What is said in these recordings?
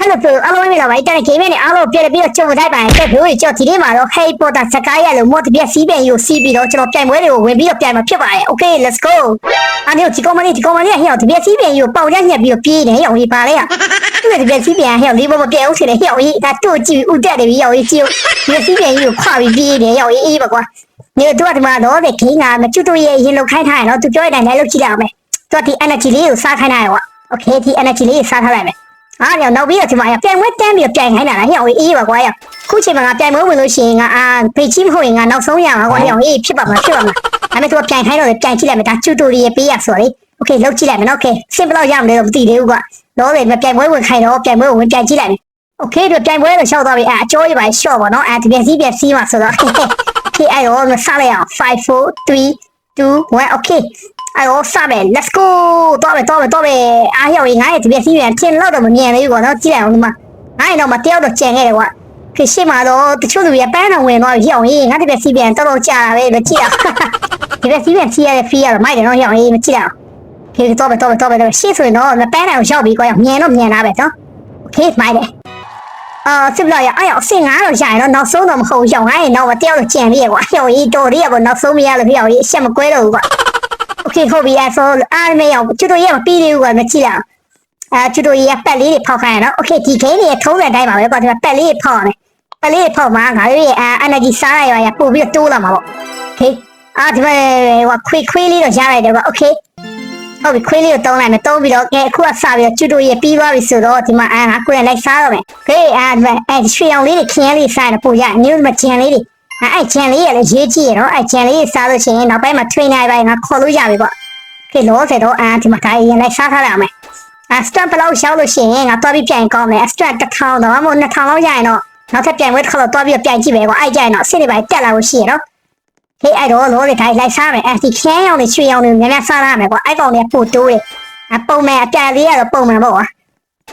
ဟဲ့လို့ပြောအားလုံးမိလာပါတဲ့ဂိမ်းနဲ့အားလုံးပြည့်ပြီးတော့ကြုံတိုက်ပါရင်တဲ့ဘိုးကြီးကြောက်ဒီနေ့မှာတော့ Harry Potter စကားရလို့မော်တပြက်စီးပြန်ယူစီးပြီးတော့ကျွန်တော်ပြိုင်ပွဲတွေကိုဝင်ပြီးတော့ပြိုင်မှာဖြစ်ပါတယ် Okay let's go အားနေဒီကောင်မလေးဒီကောင်မလေးဟဲ့တပြက်စီးပြန်ယူပေါက်ရညက်ပြီးတော့ပြေးတယ်ဟဲ့ဟိုပါလေရသူ့တပြက်စီးပြန်ဟဲ့လေးဘောမပြဲဦးစီတယ်ဟဲ့ဟိုဒါတို့ကြည့်ဦးတက်တယ်ပြီးဟိုကြည့်တပြက်စီးပြန်ယူခွာပြီးပြေးတယ်ဟဲ့အေးပါကွာနေတော့ဒီမှာတော့တဲ့ဂိမ်းကမကျွတ်တို့ရဲ့ရင်လုံခိုင်းထားရတော့သူပြောရတဲ့အတိုင်းလည်းလုပ်ကြည့်ရအောင်မယ်သူကဒီ energy လေးကိုစားခိုင်းထားရကွာ Okay ဒီ energy လေးကိုစားထားလိုက်မယ် အားကြောင့်နောက်ပြီးတော့ဒီမှာပြိုင်ပွဲတန်းပြီးပြိုင်ခိုင်းတာလားဟဲ့အေးပါကွာရခုချိန်မှာငါပြိုင်ပွဲဝင်လို့ရှိရင်ငါအာဖေးချီမဟုတ်ရင်ငါနောက်ဆုံးရမှာကွာဟဲ့အေးဖြစ်ပါမှာဖြစ်ပါမှာဒါပေမဲ့သူကပြိုင်ခိုင်းတော့ပြိုင်ကြည့်လိုက်မယ်ဒါကျူတိုရီရဲ့ပေးရဆိုလေโอเคလောက်ကြည့်လိုက်မယ်နော်โอเคစင်ဘလောက်ရမလဲတော့မသိသေးဘူးကွာတော့လေပြိုင်ပွဲဝင်ခိုင်းတော့ပြိုင်ပွဲဝင်ပြိုင်ကြည့်လိုက်မယ်โอเคတော့ပြိုင်ပွဲတော့ရှောက်သွားပြီအဲအကျော်ရပါရှော့ပါနော်အဲဒီပြန်စီးပြန်စီးမှာဆိုတော့ okay အဲ့တော့မစားလိုက်အောင်5 4 3 2 1 okay အဲ့တော့စမယ် let's go တော့မယ်တော့မယ်တော့မယ်အားရောက်ရင်ငါရဲ့ဒီပြစီပြန်ထင်တော့တော့မမြင်သေးဘူးကွာနော်ကြည့်လိုက်အောင်ဒီမှာငါရင်တော့မတယောက်တော့ကြံခဲ့တယ်ကွာခေရှိမှာတော့တချို့လူရပန်းတော်ဝင်သွားပြီရောက်ရင်ငါဒီပြစီပြန်တော်တော်ကြာတာပဲမကြည့်အောင်ဒီပြစီပြန်စီရတဲ့ဖီးရတော့မိုက်တယ်နော်ရောက်ရင်မကြည့်အောင်ခေတော့မယ်တော့မယ်တော့မယ်ရှေ့ဆိုရင်တော့ပန်းတော်ရောက်ပြီကွာမြင်တော့မြင်တာပဲနော်โอเคမိုက်တယ်အာစစ်လို့ရအဲ့ရောက်စင်ငါတော့ရရင်တော့နောက်ဆုံးတော့မဟုတ်ရောက်ငါရင်တော့တယောက်တော့ကြံပြီကွာရောက်ရင်တော်ရရပေါ့နောက်ဆုံးမရလို့ပြောရင်အချက်မကွဲတော့ဘူးကွာ โอเคဟုတ်ပြီအဲ့ဆိုအားမရောက်ကျွတ်တို့ရဲ့မပြီးသေးဘူးကွာမကြည့်လားအဲကျွတ်တို့ရဲ့ပက်လေးတွေဖောက်ခိုင်းရနော်โอเคဒီဂိမ်းတွေထုံးတဲ့အတိုင်းပါပဲကွာဒီမှာပက်လေးတွေဖောက်ရတယ်ပက်လေးတွေဖောက်မှာငါတို့ရဲ့အဲ energy စားရရပို့ပြီးတိုးလာမှာပေါ့โอเคအာဒီမှာဟိုခွေခွေးလေးတော့ရလိုက်တယ်ကွာโอเคဟုတ်ပြီခွေးလေးကိုတုံးလိုက်မယ်တုံးပြီးတော့ကဲအခုကစပြီးတော့ကျွတ်တို့ရဲ့ပြီးသွားပြီဆိုတော့ဒီမှာအာငါကိုယ်လိုက်စားတော့မယ်โอเคအဲဒီမှာအဲရွှေအောင်လေးတွေခင်းလေးစားတယ်ပို့ရနည်းမှာဂျန်လေးတွေ အဲ့အဲ့ချန်လေးရလေရေးကြည့်ရတော့အဲ့ချန်လေးစားလို့ရှိရင်နောက်ပိုင်းမှာ trainer ပိုင်းငါခေါ်လို့ရပြီပေါ့ခေလို့စေတော့အာဒီမှာဒါရင်လိုက်စားထားရမယ်အစတန်ဘလောက်ရှောက်လို့ရှိရင်ငါတွားပြီးပြန်ကောင်းမယ်အစတန်တစ်ထောင်တော့မဟုတ်နှစ်ထောင်လောက်ရရင်တော့နောက်ထပ်ပြန်ဝဲတစ်ခါတော့တွားပြီးပြန်ကြည့်ပဲကွာအဲ့ကြရင်တော့အစ်စ်တွေပိုင်းတက်လာလို့ရှိရတော့ဟေးအဲ့တော့လို့လေဒါလိုက်စားမယ်အဲ့ဒီခင်းရောင်တွေချွေရောင်တွေများများစားရမယ်ကွာအဲ့ကောင်တွေပို့တိုးတယ်အပုံမဲ့အပြာလေးကတော့ပုံမှန်ပေါ့ကွာ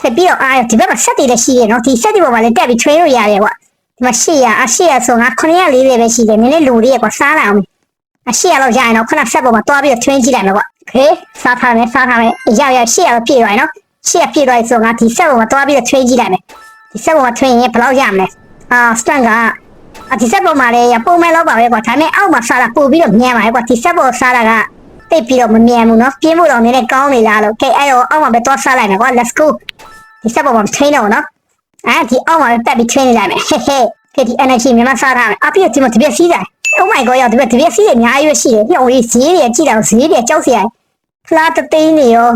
ဆက်ပြီးတော့အာဒီဘက်မှာဆက်တွေလည်းရှိရနော်ဒီဆက်တွေပေါ်မှာလည်းတက်ပြီး train လို့ရတယ်ကွာဒီ မရှိရအရှိရဆိုငါ900လေးပဲပဲရှိတယ်နည်းနည်းလူလေးရကွာစားလာအောင်အရှိရတော့ရရင်တော့ခုနဆက်ပေါ်မှာတွားပြီးထွင်းကြည့်လိုက်မယ်ကွာခေစားထားမယ်စားထားမယ်ရရရှိရတော့ပြည့်သွားရင်နော်ရှိရပြည့်သွားရင်ဆိုငါဒီဆက်ပေါ်မှာတွားပြီးထွင်းကြည့်လိုက်မယ်ဒီဆက်ပေါ်မှာထွင်းရင်ဘယ်လောက်ရမလဲအာစတန်ကအဒီဆက်ပေါ်မှာလည်းပုံမဲ့လောက်ပါပဲကွာဒါနဲ့အောက်မှာစားတာပို့ပြီးတော့ညံပါပဲကွာဒီဆက်ပေါ်စားတာကတိတ်ပြီးတော့မမြန်ဘူးနော်ပြင်းဖို့တော့နည်းနည်းကောင်းနေလားလို့ကဲအဲ့တော့အောက်မှာပဲတွားစားလိုက်မယ်ကွာ let's go ဒီဆက်ပေါ်မှာထွင်းတော့နော် အဲဒီအောက်မှာတက်ပြီး train နေလိုက်မယ်ဟဲ့ဟဲ့ကဲဒီ energy မြန်မာစားထားမယ်အပြည့်ဒီမှာတပြက်စီးတယ် Oh my god ရောက်ဒီမှာတပြက်စီးတယ်အများကြီးပဲရှိတယ်ဟိုဈေးတွေကြည့်တော့ဈေးတွေကြောက်စရာဖလားတသိန်းနေရော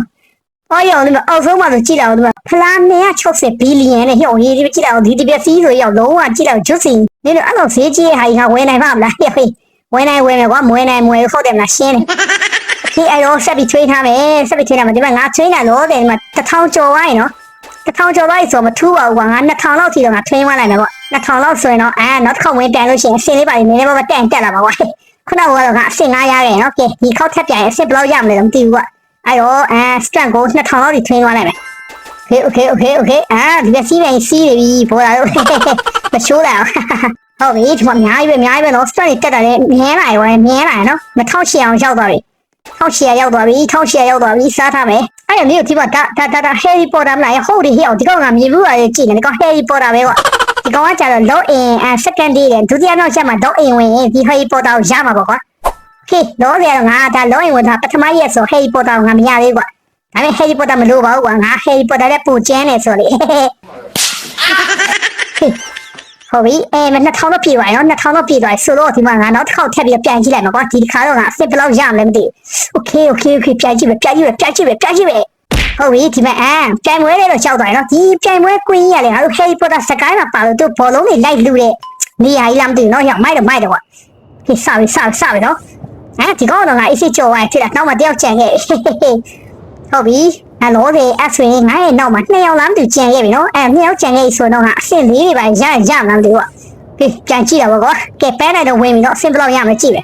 ဟောရောက်ဒီမှာအောက်ဆုံးမှာဆိုကြည့်တော့ဒီမှာဖလား260ဘီလီယံနဲ့ဟိုရေးဒီကြည့်တော့ဒီတပြက်စီးဆိုရောက်လုံးဝကြည့်တော့ဂျွတ်စီနေတော့အဲ့လိုဈေးကြီးဟာကြီးကဝယ်နိုင်ပါမလားဟေ့ဟေ့ဝယ်နိုင်ဝယ်မယ်ကွာမဝယ်နိုင်မဝယ်ဟုတ်တယ်မလားရှင်းတယ်ဒီအဲ့တော့ဆက်ပြီး train ထားမယ်ဆက်ပြီး train ထားမယ်ဒီမှာငါ train တာလို့တယ်ဒီမှာ1000ကျော်သွားရင်နော် တစ်ထောင်ကျော်လိုက်ဆိုမထူးပါဘူးကွာငါ2000လောက်ထိတော့ငါ train မလိုက်မယ်ပေါ့2000လောက်ဆိုရင်တော့အဲနောက်တစ်ခေါက်ဝင်ပြန်လို့ရှိရင်အစင်လေးပါနေနေပါတက်တက်လာပါကွာခုနကတော့ငါအစင်9ရခဲ့နော်ကဲဒီခေါက်ထပ်ပြန်ရင်အစင်ဘယ်လောက်ရမလဲတော့မသိဘူးကွာအဲ့တော့အဲ strength ကို2000လောက်ထိ train သွားလိုက်မယ် okay okay okay okay အာဒီကစီးပြန်စီးနေပြီပေါ်လာတော့မရှိုးလာဟုတ်ပြီဒီမှာအများကြီးပဲအများကြီးပဲနော် strength တက်တာလည်းမြဲလာရောမြဲလာနော်1800အောင်ရောက်သွားပြီ1800ရောက်သွားပြီ1800ရောက်သွားပြီစားထားမယ် အဲ့ဒါမျိုးဒီမှာဒါဒါဒါ Harry Potter မလားဟုတ်တယ်ဟဲ့ဒီကောင်ကမြေဘူးပါလေကြည့်နေဒီကောင် Harry Potter ပဲကွာဒီကောင်ကကျတော့ low in and second day တဲ့ဒုတိယနောက်ချက်မှာ low in ဝင်ရင်ဒီ Harry Potter ကိုရမှာပေါ့ကွာဟေးလောရတော့ငါဒါ low in ဝင်တာပထမရက်ဆို Harry Potter ကိုငါမရသေးကွာဒါပေမဲ့ Harry Potter မလို့ပါဘူးကွာငါ Harry Potter တဲ့ပူကျန်းနေဆိုလေ ဟုတ်ပြီအဲမ2000တော့ပြည့်သွားရော2000တော့ပြည့်သွားဆိုတော့ဒီမှာငါနောက်တစ်ခေါက်ထပ်ပြီးပြန်ကြည့်လိုက်မှာကွာဒီတစ်ခါတော့ငါအစ်ဘယ်လောက်ရမလဲမသိဘူး okay okay okay ပြန်ကြည့်ပဲပြန်ကြည့်ပဲပြန်ကြည့်ပဲပြန်ကြည့်ပဲဟုတ်ပြီဒီမှာအာပြိုင်ပွဲလေးတော့ကြောက်သွားရင်နော်ဒီပြိုင်ပွဲကွင်းရလေငါတို့ Harry Potter စကိုင်းမှာပါလို့သူဘောလုံးတွေလိုက်လူတဲ့နေရာကြီးလားမသိဘူးနော်ရောက်မိုက်တော့မိုက်တော့ကွာဒီစပြီစပြီစပြီနော်အဲဒီကောင်တော့ငါအစ်စ်ကြော်သွားဖြစ်တာနောက်မှတယောက်ကြံခဲ့ဟုတ်ပြီ အဲ့လိုလေအဲ့ဆိုရင်ငါရဲ့နောက်မှာနှစ်ယောက်လားမသိကြံခဲ့ပြီနော်အဲ့နှစ်ယောက်ကြံခဲ့ဆိုတော့ငါအဆင့်လေးတွေပါရရမှန်းမသိဘူးကွာဒီပြန်ကြည့်တာပေါ့ကွာကဲပန်းလိုက်တော့ဝင်ပြီနော်အဆင့်ဘယ်လောက်ရမလဲကြည့်ပဲ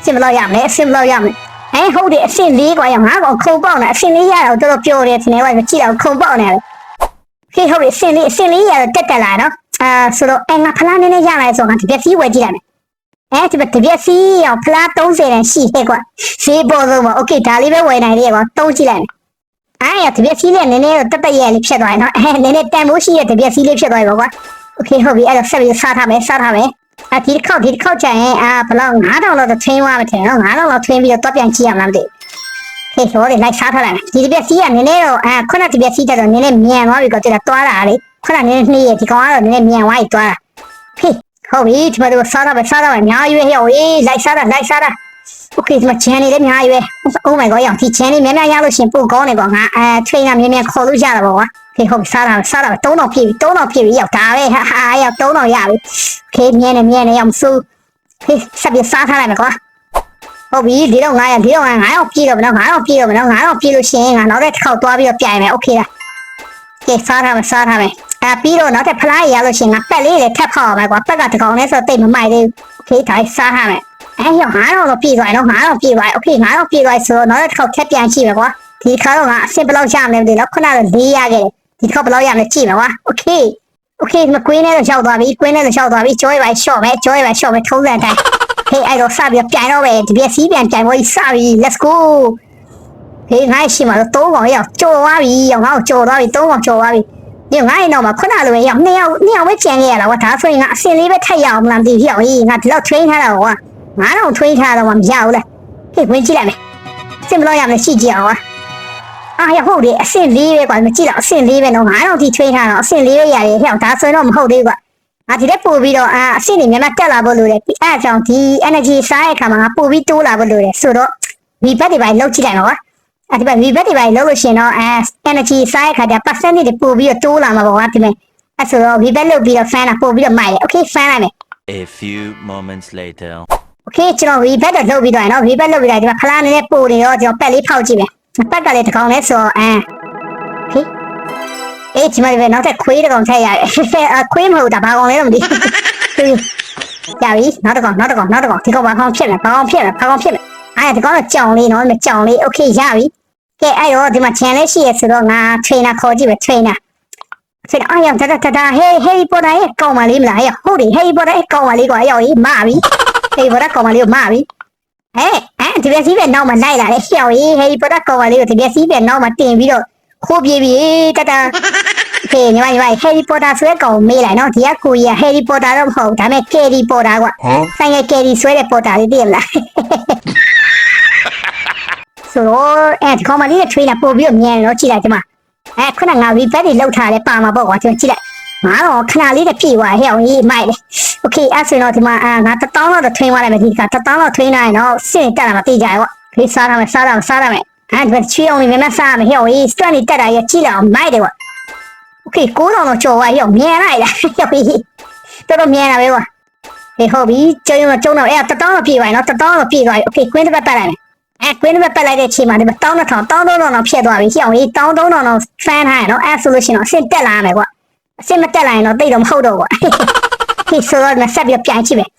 အဆင့်ဘယ်လောက်ရမလဲအဆင့်ဘယ်လောက်ရမလဲ အဲဟုတ်တယ်အဆင့်လေးกว่าရငါကောင်ခုံပေါက်နေအဆင့်လေးရတော့တော်တော်ပျော်တယ်ထင်တယ်ကွာကြည့်တော့ခုံပေါက်နေတယ်ခေဟုတ်ပြီအဆင့်လေးအဆင့်လေးရတော့တက်တက်လာနော်အာဆိုတော့အဲငါဖလားနည်းနည်းရလာဆိုငါတပြက်စီးဝယ်ကြည့်လိုက်မယ်အဲဒီတပြက်စီးရောဖလား30တန်ရှိခဲ့ကွာဈေးပေါ်ဆုံးပါโอเคဒါလေးပဲဝယ်နိုင်တယ်ကွာတုံးကြည့်လိုက်မယ် အားရတပြက်စီးလေးနည်းနည်းတော့တက်တက်ရဲလေးဖြစ်သွားရင်နော်အဲနည်းနည်းတန်မိုးရှိတဲ့တပြက်စီးလေးဖြစ်သွားပြီပေါ့ကွာโอเคဟုတ်ပြီအဲ့တော့ဆက်ပြီးစားထားမယ်စားထားမယ်အဒီတစ်ခေါက်ဒီတစ်ခေါက်ကျရင်အာဘလောက်9000လောက်တော့ထွင်းသွားမယ်ထင်နော်9000လောက်ထွင်းပြီးတော့တွက်ပြန်ကြည့်ရမှာမသိဘူး ဟေးဟိုလေလိုက်စားထားလိုက်မယ်ဒီတစ်ပြက်စီးကနည်းနည်းတော့အဲခုနတစ်ပြက်စီးတက်တော့နည်းနည်းမြန်သွားပြီကောတိလာတွားတာလေခုနနည်းနည်းနှေးရဒီကောင်ကတော့နည်းနည်းမြန်သွားပြီတွားတာဟေးဟုတ်ပြီဒီမှာတော့စားထားပဲစားထားပဲအများကြီးပဲဟဲ့ဟေးလိုက်စားတာလိုက်စားတာ โอเคဒီမှာချန်နေလည်းအများကြီးပဲ Oh my god ရောင်ဒီချန်နေများများရလို့ရှင်ပို့ကောင်းနေပေါ့ငါအဲ trainer မြန်မြန်ခေါ်လို့ရတာပေါ့ကွာဟေးဟုတ်ပြီစားတာပဲစားတာပဲ3000ပြည့်ပြီ3000ပြည့်ပြီရောက်ဒါပဲဟာဟာရောက်3000ရပြီโอเคမြန်နေမြန်နေရောက်မစိုးဟေးဆက်ပြီးစားထားလိုက်မယ်ကွာ ဟုတ်ပြီဒီတော့900ဒီတော့900ပြည့်တော့မနော်900ပြည့်တော့မနော်900ပြည့်လို့ရှိရင်ငါနောက်တစ်ခေါက်သွားပြီးတော့ပြိုင်မယ်โอเคလားကဲစားထားမယ်စားထားမယ်အဲပြီးတော့နောက်တစ်ဖလားရလို့ရှိရင်ငါပက်လေးတွေထပ်ဖောက်အောင်မယ်ကွာပက်ကတကောင်နဲ့ဆိုတိတ်မမိုက်သေးဘူးโอเคဒါစားထားမယ် အဲရော900တော့ပြည့်သွားရင်တော့900ပြည့်သွားရင်โอเค900ပြည့်သွားဆိုတော့နောက်တစ်ခေါက်ထပ်ပြန်ကြည့်မယ်ကွာဒီခါတော့ငါအဆင်ဘယ်လောက်ရမလဲမသိဘူးနော်ခုနက4ရခဲ့တယ်ဒီတစ်ခေါက်ဘယ်လောက်ရမလဲကြည့်မယ်ကွာโอเคโอเคမကွင်းနဲ့တော့ရောက်သွားပြီကွင်းနဲ့တော့ရောက်သွားပြီကြောရပါရှော့မယ်ကြောရပါရှော့မယ်ထုံးစံတိုင်း ဟေးအဲ့တော့စပြီးပြန်တော့ပဲဒီပြက်စီးပြန်ပြန်ပေါ်ကြီးစပြီ let's go ဟေးငါရှိမှာတော့၃កောင်ရောက်ကြော်သွားပြီရောက်ငါ့ကိုကြော်သွားပြီ၃កောင်ကြော်သွားပြီဒီငါရင်တော့မှခုနလိုပဲရောက်နှစ်ယောက်နှစ်ယောက်ပဲကြံခဲ့ရတာကွာဒါဆိုရင်ငါအစင်လေးပဲထက်ရအောင်မလားမသိဘူးရောက်ဟေးငါဒီလောက် train ထားတာကွာ ငါတော့ train ထားတော့မှမရဘူးလေဟေးဝင်ကြည့်လိုက်မယ်စင်ဘလို့ရမယ်ရှိကြည့်အောင်ကွာအာရဟုတ်တယ်အစင်လေးပဲကွာမကြည့်တော့အစင်လေးပဲတော့ငါတော့ဒီ train ထားတော့အစင်လေးပဲရတယ်ဟဲ့ဒါဆိုရင်တော့မဟုတ်သေးဘူးကွာငါဒီတက်ပို့ပြီးတော့အာအဆင့်နေမြန်မာတက်လာဖို့လိုတယ်အဲအကြောင်းဒီ energy စားတဲ့အခါမှာငါပို့ပြီးတိုးလာဖို့လိုတယ်ဆိုတော့ V bet တွေပိုင်းလောက်ကြည့်လိုက်ပါကွာအဲဒီမှာ V bet တွေပိုင်းလောက်လို့ရှရင်တော့အဲ energy စားတဲ့အခါကျ percentage တွေပို့ပြီးတော့တိုးလာမှာပေါ့ကွာဒီမဲ့အဲဆိုတော့ V bet လုပ်ပြီးတော့ fan တာပို့ပြီးတော့မိုက်တယ် okay fan လိုက်မယ် A few moments later. okay ကျွန်တော် V bet တော့လုပ်ပြီးတော့ရနော် V bet လုပ်ပြီးတော့ဒီမှာဖလားနည်းနည်းပို့နေတော့ကျွန်တော်ပက်လေးဖောက်ကြည့်မယ်ပက်ကလေးတစ်ကောင်လဲဆိုတော့အဲ okay အေးဒီမှာပဲနောက်ထပ်ခွေးတစ်ကောင်ထည့်ရတယ်အခွေးမဟုတ်တာဘာကောင်လဲတော့မသိဘူး ရပြီနောက်တစ်ကောင်နောက်တစ်ကောင်နောက်တစ်ကောင်ဒီကောင်ဘာကောင်ဖြစ်လဲဘာကောင်ဖြစ်လဲဘာကောင်ဖြစ်လဲအဲ့ဒီကောင်တော့ကြောင်လေးနော်ကြောင်လေးโอเคရပြီကဲအဲ့တော့ဒီမှာ channel ရှိရဆိုတော့ငါ trainer ခေါ်ကြည့်ပဲ trainer ဆိုတော့အဲ့ရတတတတဟေးဟေးပေါ်တာရဲ့ကောင်မလေးမလားဟဲ့ဟုတ်တယ်ဟေးပေါ်တာရဲ့ကောင်မလေးကွာရောက်ကြီးမပြီ ဟေးပေါ်တာကောင်မလေးကိုမပြီဟဲ့အဲဒီပြစီပဲနောက်မှလိုက်လာတယ်ရှောက်ကြီးဟေးပေါ်တာကောင်မလေးကိုဒီပြစီပဲနောက်မှတင်ပြီးတော့ခိုးပြေးပြီတတဟေးညီမညီမဟယ်ရီပေါ်တာဆွဲကောင်မေးလိုက်နော်ဒီကကိုကြီးကဟယ်ရီပေါ်တာတော့မဟုတ်ဒါပေမဲ့ကယ်ရီပေါ်တာကွာဆိုင်ကကယ်ရီဆွဲတဲ့ပေါ်တာလေးသိရမလားဆိုတော့အဲဒီကောင်မလေးရဲ့ trainer ပို့ပြီးတော့မြန်တော့ကြည့်လိုက်ဒီမှာအဲခုနကငါ rebat တွေလောက်ထားတယ်ပါမှာပေါ့ကွာကျွန်တော်ကြည့်လိုက် ငါတော့ခဏလေးတပြည့်သွားဟဲ့အောင်ကြီးမိုက်တယ်โอเคအဲ့ဆိုတော့ဒီမှာအာငါတစ်တောင်းလောက်တော့ train သွားလိုက်မယ်ဒီကတစ်တောင်းလောက် train နိုင်တော့စင်တက်လာမှသိကြရပေါ့ခေးစားရမယ်စားရမယ်စားရမယ်အဲဒီချွေးအောင်လေးမမစားရမယ်ဟဲ့အောင်ကြီး strength တွေတက်တာရကြည့်လိုက်အောင်မိုက်တယ်ကွာ โอเค9000တော့ကျော်သွားရောမြန်လိုက်လားရောက်ပြီတော်တော်မြန်တာပဲကွာဟေးဟုတ်ပြီကျုံတော့ကျုံတော့အဲ့တတောင်းတော့ပြေးသွားနော်တတောင်းတော့ပြေးသွားပြီโอเคကွင်းတစ်ပတ်ပတ်လိုက်မယ်အဲကွင်းတစ်ပတ်ပတ်လိုက်တဲ့အချိန်မှာဒီမှာတောင်း1000တောင်း3000တော့ဖြစ်သွားပြီရှောင်းကြီးတောင်း3000တော့ဖန်ထားရနော်အဲဆိုလို့ရှိရင်တော့အစ်တက်လာမယ်ကွာ အစ်မတက်လာရင်တော့တိတ်တော့မဟုတ်တော့ကွာဟေးဆိုတော့မဆက်ပြီးပြန်ကြည့်မယ်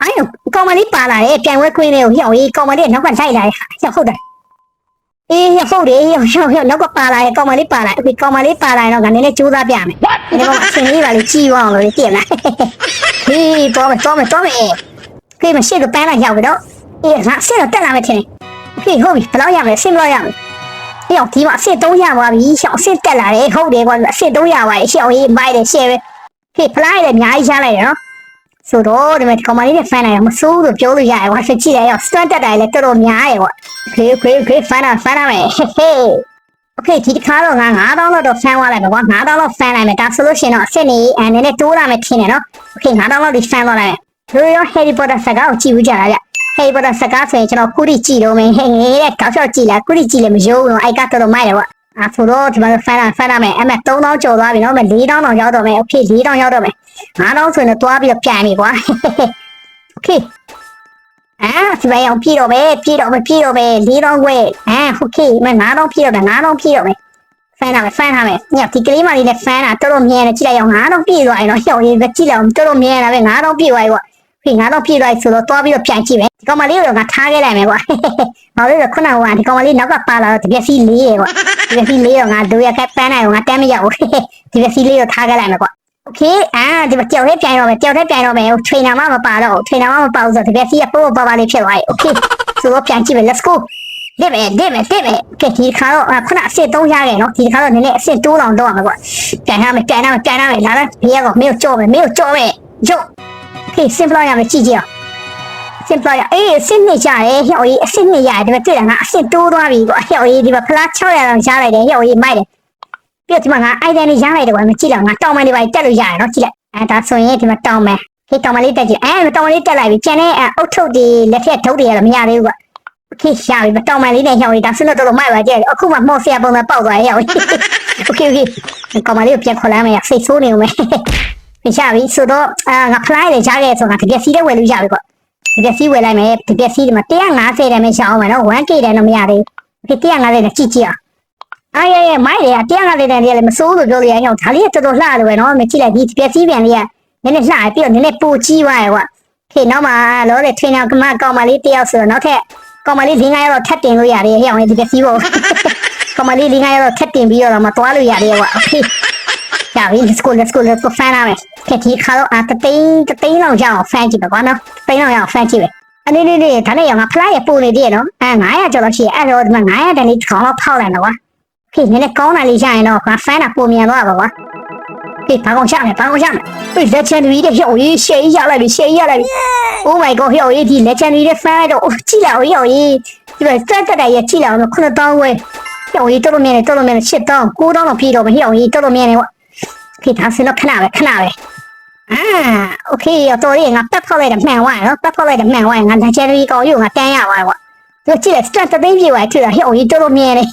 အိုင်ကောင်မလေးပါလာတယ်ပြန်ဝဲကွင်းလေးကိုရှောင်းကြီးကောင်မလေးနောက်ကလိုက်လာတယ်ရှောင်းဟုတ်တယ်အေးဟုတ်တယ်ရောက်ရောက်ရောက်နောက်ကပါလာရဲ့ကောင်မလေးပါလာအခုကောင်မလေးပါလာရင်တော့ငါနည်းနည်းကြိုးစားပြမယ်ဒီကောင်အစင်လေးပါလေကြီးသွားအောင်လို့သိရမလားဟေးတော့မယ်တော့မယ်တော့မယ်ခေးမရှိတော့ပန်းလာရောက်ပြီတော့အေးငါအစင်တော့တက်လာမယ်ထင်တယ်ခေးဟုတ်ပြီဘယ်လောက်ရမလဲအစင်ဘယ်လောက်ရမလဲ အေးအောင်ဒီမှာအစင်300ရပါပြီရှောင်းအစင်တက်လာတယ်ဟုတ်တယ်ကွာအစင်300ပါရဲ့ရှောင်းရေးမိုက်တယ်ရှယ်ပဲခေးဖလားရလည်းအများကြီးရှားလိုက်ရနော်ဆိုတော့ဒီမှာကောင်မလေးနဲ့ဖန်လိုက်ရမစိုးလို့ပြောလို့ရတယ်ကွာဆက်ကြည့်ရအောင်စတန်တက်တယ်လည်းတော်တော်များရယ်ကွာ Okay, okay, okay, fan อ่ะ fan อ่ะမယ် Okay ဒီတစ်ခါတော့ငါ9000လောက်တော့ fan သွားလိုက်မယ်ကွာ9000လောက် fan လိုက်မယ်ဒါဆိုလို့ရှိရင်တော့အစ်စ်နေအဲနည်းနည်းတိုးလာမယ်ထင်တယ်နော် Okay 9000လောက်ဒီ fan သွားလိုက်မယ်ရိုးရိုး Harry Potter စကားကိုကြည့်ဦးကြတာဗျ Harry Potter စကားဆိုရင်ကျွန်တော်ခုထိကြည့်တော့မယ်ဟဲ့ငယ်တဲ့ကောက်ချောက်ကြည့်လားခုထိကြည့်လည်းမယုံဘူးအိုက်ကတော်တော်မိုက်တယ်ကွာအဲဆိုတော့ဒီမှာ fan อ่ะ fan อ่ะမယ်အဲ့မဲ့3000ကျော်သွားပြီနော်မဲ့4000တော့ရောက်တော့မယ် Okay 4000ရောက်တော့မယ်9000ဆိုရင်တော့တွားပြီးတော့ပြန်ပြီကွာ Okay အာဒီဘက်အောင်ပြေတော့ပဲပြေတော့ပဲပြေတော့ပဲ၄တောင်းခွဲအာโอเคမ၅တောင်းပြေတော့တယ်၅တောင်းပြေတော့မယ်ဖန်ထားမယ်ဖန်ထားမယ်ညဒီကလေးမလေးနဲ့ဖန်တာတော်တော်မြဲတယ်ကြည့်လိုက်အောင်၅တောင်းပြေသွားရင်တော့ဟျောက်ရေးပဲကြည့်လိုက်အောင်တော်တော်မြဲတာပဲ၅တောင်းပြေသွားပြီကွာ ဖေ၅တောင်းပြေသွားပြီဆိုတော့တွားပြီးတော့ပြန်ကြည့်မယ်ဒီကောင်မလေးကိုငါထားခဲ့လိုက်မယ်ကွာဘာလို့လဲခုနကဒီကောင်မလေးနောက်ကပါလာတော့ဒီပက်စီလေးရေကွာဒီပက်စီလေးတော့ငါဒိုရကပန်းနိုင်ကိုငါတမ်းမရဘူးဒီပက်စီလေးကိုထားခဲ့လိုက်မယ်ကွာ โอเคอ่าဒီမှာကြောက်ထဲပြန်တော့မယ်ကြောက်ထဲပြန်တော့မယ်ထရိနာမှမပါတော့ထရိနာမှမပါဘူးဆိုတော့ဒီဘက်စီကပို့ပို့ပါပါလေးဖြစ်သွားပြီโอเคဆိုတော့ပြန်ကြည့်မယ် let's go လက်ပဲလက်ပဲလက်ပဲကဲဒီခါတော့ခုနအစ်စ်3ရခဲ့နော်ဒီခါတော့နည်းနည်းအစ်စ်တိုးလောင်တော့ရမှာကွာပြန်ရမယ်ပြန်ရမယ်ပြန်ရမယ်လာလာဘေးကတော့မင်းကိုကြော့မယ်မင်းကိုကြော့မယ်ကြော့ ကဲ simple ရမယ်ကြည့်ကြည့်အောင် simple ရအေးအစ်စ်နှစ်ရတယ်ဟဲ့အေးအစ်စ်နှစ်ရတယ်ဒီမှာတွေ့တာငါအစ်စ်တိုးသွားပြီကွာဟဲ့အေးဒီမှာဖလား600လောက်ရလိုက်တယ်ဟဲ့အေးမိုက်တယ်ပြဒီမှာငါ item လေးရလိုက်တယ်ကွာမကြည့်လောက်ငါတောင်းမလေးပါတက်လို့ရတယ်နော်ကြည့်လိုက်အဲဒါဆိုရင်ဒီမှာတောင်းမယ်ဟေးတောင်းမလေးတက်ကြည့်အဲတောင်းမလေးတက်လိုက်ပြီကျန်တဲ့အုတ်ထုတ်တွေလက်ထက်ဒုတ်တွေကတော့မရသေးဘူးကွာ โอเคရပြီတောင်းမလေးနဲ့ဟောင်းလေးဒါဆင်းတော့တော့မိုက်ပါကြတယ်အခုမှမော့ဆရာပုံနဲ့ပေါက်သွားရဲ့ဟောင်းโอเคโอเคကောင်မလေးကိုပြန်ခေါ်လာမယ်စိတ်ဆိုးနေဦးမယ် ရပြီဆိုတော့အာငါဖလိုက်တယ်ကြားခဲ့ဆိုငါတကယ်စီးတဲ့ဝယ်လို့ရပြီပေါ့တကယ်စီးဝယ်လိုက်မယ်တကယ်စီးဒီမှာ150တန်းပဲရှောင်းအောင်မယ်နော် 1K တန်းတော့မရသေးဘူးဒီ150တန်းကြည့်ကြည့်အောင်အားရရမိုက်တယ်150တန်းတည်းလည်းမစိုးလို့ပြောလို့ရအောင်ဒါလေးကတော်တော်လှတယ်ပဲနော်မကြည့်လိုက်ဒီတကယ်စီးပြန်လေးကနည်းနည်းလှပြီးတော့နည်းနည်းပိုကြီးသွားရယ်ကွာခေနောက်မှာလောတဲ့ထွေးနောက်ကမကောင်မလေးတယောက်ဆိုတော့နောက်ထပ်ကောင်မလေး၄၅ရောက်တော့ထပ်တင်လို့ရတယ်ဟဲ့အောင်လေဒီကစီးဖို့ကောင်မလေး၄၅ရောက်တော့ထပ်တင်ပြီးတော့မှသွားလို့ရတယ်ကွာ ရပြီ let's go let's go let's go ဖန်ရမယ်ခက်ဒီခါတော့အတသိန်းတသိန်းလောက်ရအောင်ဖန်ကြည့်ပါကွာနော်သိန်းလောက်ရအောင်ဖန်ကြည့်ပဲအနေနဲ့လေးဒါနဲ့ရငါဖလိုက်ရပို့နေသေးရနော်အဲ900ကျော်လောက်ရှိအဲ့တော့ဒီမှာ900တန်လေးတစ်ကောင်လောက်ဖောက်လိုက်တော့ကွာခေနည်းနည်းကောင်းတာလေးရရင်တော့ငါဖန်တာပုံမြန်တော့ပါကွာခေဘာကောင်ချမယ်ဘာကောင်ချမယ်ပြေလက်ချန်တွေတဲ့ဟိုရေးရှေးရလိုက်ပြီရှေးရလိုက်ပြီ Oh my god ဟိုရေးဒီ legendary တဲ့ fan တော့ကြည့်လိုက်ဟိုရေးဒီမှာစက်တက်ရကြည့်လိုက်အောင်9000ဝဲဟိုရေးတော်တော်မြင်နေတော်တော်မြင်နေ8000 9000တော့ပြည့်တော့မဟိုရေးတော်တော်မြင်နေကွာ ခေဒါစင်တော့ခဏပဲခဏပဲအာโอเคရတော်ရေးငါပတ်ဖောက်လိုက်တယ်မှန်ဝါနော်ပတ်ဖောက်လိုက်တယ်မှန်ဝါငါ legendary ကောင်ယူငါတန်းရပါကွာသူကြည့်လိုက် strength သိမ်းပြေးသွားတွေ့တာဟိုရေးတော်တော်မြင်နေ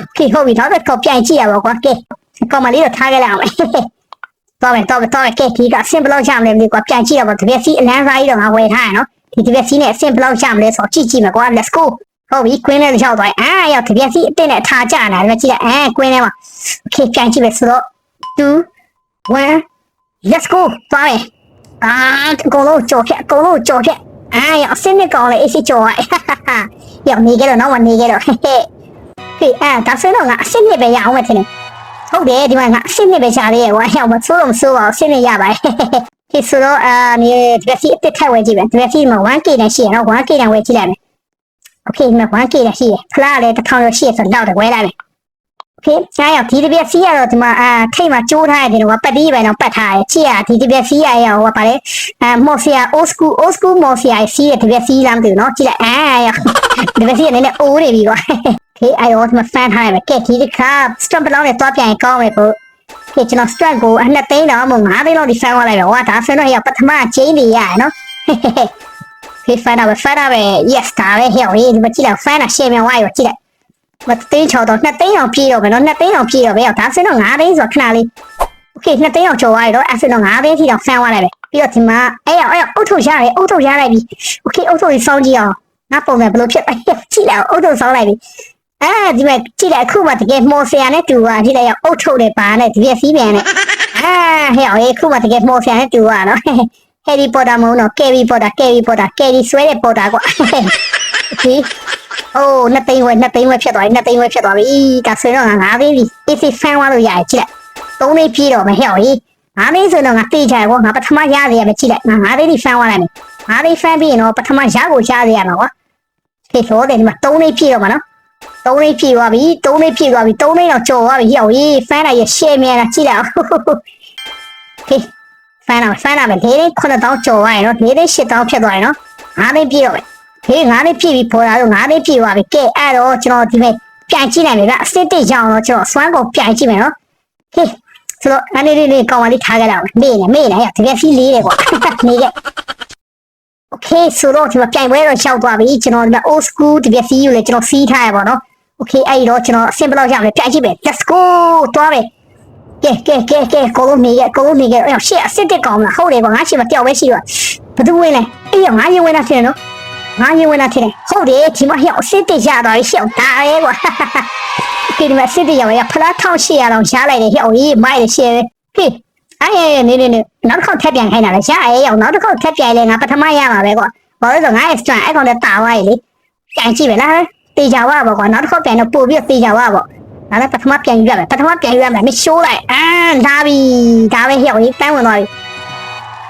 โอเคဟုတ်ပြီတော့တော့ပြန်ကြည့်ရပါကွာကဲကောင်မလေးတော့ထားခဲ့လိုက်အောင်တော့မယ်တော့မယ်တော့မယ်ကဲဒီကအဆင်ဘလောက်ရမလဲမသိကွာပြန်ကြည့်ရပါတကယ်စီအလန်းစားကြီးတော့ငါဝယ်ထားရနော်ဒီတကယ်စီနဲ့အဆင်ဘလောက်ရမလဲဆိုတော့ကြည့်ကြည့်မယ်ကွာ let's go ဟုတ်ပြီကွင်းနဲ့ရောက်သွားအာရောက်တကယ်စီအတင်းနဲ့ထားကြတာလည်းကြည့်လိုက်အဲကွင်းထဲမှာ okay ပြန်ကြည့်မယ်ဆိုတော့ 2 1 let's go သွားမယ်အာအကုန်လုံးကြော်ဖြတ်အကုန်လုံးကြော်ဖြတ်အာရောက်အစင်းနဲ့ကောင်းလေအစ်စ်ကြော်ရရောက်နေကြတော့နောက်မှနေကြတော့ဟဲ့ဟဲ့ဟေးအာဒါဆိုတော့ငါအစင်းနဲ့ပဲရအောင်မယ်ထင်တယ် ဟုတ်တယ်ဒီမှာငါအစ်စ်နဲ့ပဲရှားသေးရဲ့ဝါရောက်မဆိုးတော့မဆိုးပါဘူးအစ်စ်နဲ့ရပါတယ်ဒီဆိုတော့အာမြေဒီကစီအစ်စ်ထက်ဝဲကြည့်မယ်ဒီကစီမှာ 1k နဲ့ရှိရနော် 1k နဲ့ဝဲကြည့်လိုက်မယ်โอเคဒီမှာ 1k နဲ့ရှိရဖလားလည်းတစ်ထောင်ရရှိရဆိုတော့တော့ဝဲလိုက်မယ် ဖေးအားရဒီတပြက်စီးရတော့ဒီမှာအာထိတ်မှာကျိုးထားရတယ်ကွာပတ်တီးပဲတော့ပတ်ထားရချစ်ရဒီတပြက်စီးရရဟိုကပါလေအမော်ဖီယာ old school old school မော်ဖီယာစီးရတပြက်စီးလားမသိဘူးနော်ကြည့်လိုက်အာရဒီတပြက်စီးရနည်းနည်းအိုးနေပြီကွာဖေးအားရဒီမှာ fan ထားရမယ်ကဲဒီတစ်ခါ stump လောက်နဲ့တွားပြန်ရင်ကောင်းမယ်ပေါ့ကဲကျွန်တော် strike ကိုအနှစ်သိန်းတော့မဟုတ်၅သိန်းလောက်ဒီ fan ဝလိုက်တော့ဟိုကဒါဆိုတော့ဟိုပထမချင်းနေရတယ်နော်ဖေး fan တော့ fan တော့ yes ဒါပဲဟဲ့ဒီမှာကြည့်လိုက် fan ရှယ်မြန်ဝါရောကြည့်လိုက် မသိန်းချော်တော့2သိန်းအောင်ပြေးတော့မယ်နော်2သိန်းအောင်ပြေးတော့ပဲဒါဆိုတော့9သိန်းဆိုခဏလေး Okay 2သိန်းအောင်ကျော်သွားရတော့အဲ့ဆိုတော့9သိန်းထိတော့ fan သွားလိုက်ပဲပြီးတော့ဒီမှာအဲ့ရအဲ့ရအုတ်ထုတ်ရတယ်အုတ်ထုတ်ရလိုက်ပြီ Okay အုတ်ထုတ်ကြီးစောင်းကြည့်အောင်ငါပုံစံဘယ်လိုဖြစ်လဲကြည့်လိုက်အုတ်ထုတ်စောင်းလိုက်ပြီအဲဒီမဲ့ကြည့်လိုက်အခုမှတကယ်မော်ဆရာနဲ့တူတာဒီလိုက်ရောက်အုတ်ထုတ်တယ်ပါနဲ့ဒီပြစီးပြန်နဲ့အာဟဲ့အေးအခုမှတကယ်မော်ဆရာနဲ့တူတာနော်ဟယ်ရီပေါ်တာမဟုတ်တော့ကယ်ရီပေါ်တာကယ်ရီပေါ်တာကယ်ရီဆွဲတဲ့ပေါ်တာကွာဒီ အိုးနှစ်သိန်းဝဲနှစ်သိန်းဝဲဖြစ်သွားပြီနှစ်သိန်းဝဲဖြစ်သွားပြီဒါဆိုတော့ငါငါသေးပြီအေးစီဖန်သွားလို့ရတယ်ကြည့်လိုက်သုံးလေးပြေးတော့မယ်ဟဲ့အေးငါသေးဆိုတော့ငါတေးချင်ကွာငါပထမရရရမယ်ကြည့်လိုက်ငါငါသေးဒီဖန်သွားလိုက်မယ်ငါသေးဖန်ပြီးရင်တော့ပထမရကိုရရရမှာကွာဟေးဆိုတယ်ဒီမှာသုံးလေးပြေးတော့မှာနော်သုံးလေးဖြည့်သွားပြီသုံးလေးဖြည့်သွားပြီသုံးလေးတော့ကြော်သွားပြီဟေ့ဟေးဖန်တာရရှယ်မြန်တာကြည့်လိုက်ဟေးဖန်တာဖန်တာပဲလေးလေး9000ကြော်သွားရင်နော်လေးလေး8000ဖြစ်သွားရင်နော်ငါးလေးပြည့်တော့ပဲ ဟေးငါးမိပြည့်ပြီပေါ်လာတော့ငါးမိပြည့်သွားပြီကဲအဲ့တော့ကျွန်တော်ဒီမဲ့ပြန်ကြည့်နိုင်မယ်ဗျအစစ်တစ်ရအောင်တော့ကျွန်တော်စွမ်းကိုပြန်ကြည့်မယ်နော်ဟေးဆိုတော့ငါးနေလေးလေးကောင်းပါလေးထားခဲ့တာမေ့နေမေ့နေရတကယ်ဖီးလေးတယ်ကွာနေခဲ့ Okay ဆိုတော့ဒီမှာပြိုင်ပွဲတော့ရှောက်သွားပြီကျွန်တော်ဒီမှာ old school တကယ်ဖီးကိုလည်းကျွန်တော်ဖီးထားရပါတော့ Okay အဲ့တော့ကျွန်တော်အဆင်ဘယ်လောက်ရမလဲပြန်ကြည့်မယ် Let's go သွားမယ်ကဲကဲကဲကဲကိုလုံးနေရကိုလုံးနေရအဲ့ရှေ့အစစ်တက်ကောင်းလားဟုတ်တယ်ကွာငါရှေ့မှာပျောက်ပဲရှိတော့ဘသူဝင်လဲအေးငါရင်ဝင်တာဖြစ်တယ်နော် ငါရင်ဝင်လာထင်တယ်ဟုတ်တယ်ဒီမှာဟျောက်အစ်စ်တက်ရတော့ရှေ့ဒါပဲကွာဒီမှာအစ်စ်တက်ရမှာဖလား1800လောက်ရှားလိုက်တယ်ဟျောက်ရေးမိုက်တယ်ရှေ့ဟေးအဲ့ရနေနေနေနောက်တစ်ခေါက်ထပ်ပြန်ခိုင်းတာလေရှားအေးအောင်နောက်တစ်ခေါက်ထပ်ပြန်လဲငါပထမရမှာပဲကွာဘာလို့လဲဆိုငါ extra အဲ့ကောင်လည်းတာသွားရေလေပြန်ကြည့်ပဲလားတေချာဝါပေါ့ကွာနောက်တစ်ခေါက်ပြန်တော့ပို့ပြီးတေချာဝါပေါ့ဒါလည်းပထမပြန်ယူရမယ်ပထမပြန်ယူရမယ်မရှိုးလိုက်အာဒါပြီဒါပဲဟဲ့ဟိုတန်းဝင်သွားပြီ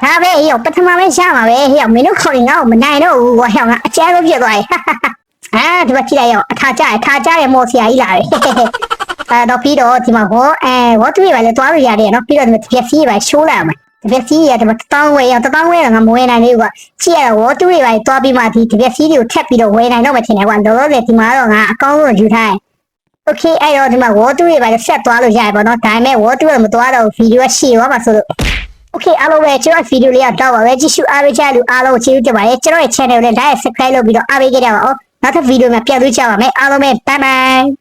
ဒါပဲဟဲ့ပထမပဲရှားမှာပဲဟဲ့မင်းတို့ခေါ်ရင်ငါ့ကိုမနိုင်တော့ဘူးကွာဟဲ့ငါအကျဲလို့ပြစ်သွားရေအာဒီမှာကြည့်လိုက်ရောအထာကြရအထာကြရမော်ဆရာကြီးလာတယ်အဲတော့ပြီးတော့ဒီမှာဟောအဲဝတ်တူရပါလေတွားလို့ရတယ်နော်ပြီးတော့ဒီမှာပြက်စီးပါရှိုးလာမှာဒီပြက်စီးရဒီမှာတောင်းဝဲရတောင်းဝဲကငါမဝဲနိုင်လေးကွာကြည့်ရဝတ်တူရပါတွားပြီးမှဒီဒီပြက်စီးတွေကိုထက်ပြီးတော့ဝဲနိုင်တော့မှထင်တယ်ကွာလောလောဆယ်ဒီမှာတော့ငါအကောင်းဆုံးယူထားတယ် Okay အဲ့တော့ဒီမှာ wall 2တွေပါဆက်သွားလို့ရတယ်ပေါ့နော်ဒါပေမဲ့ wall 2ကမသွားတော့ဗီဒီယိုကရှည်သွားမှာဆိုလို့ Okay အားလုံးပဲကျွန်တော်ဗီဒီယိုလေးကတော့ပါပဲကြည့်ရှုအားပေးကြလို့အားလုံးကိုကျေးဇူးတင်ပါတယ်ကျွန်တော်ရဲ့ channel ကိုလည်း like subscribe လုပ်ပြီးတော့အားပေးကြပါဦးနောက်ထပ်ဗီဒီယိုမှာပြန်တွေ့ကြပါမယ်အားလုံးပဲ bye bye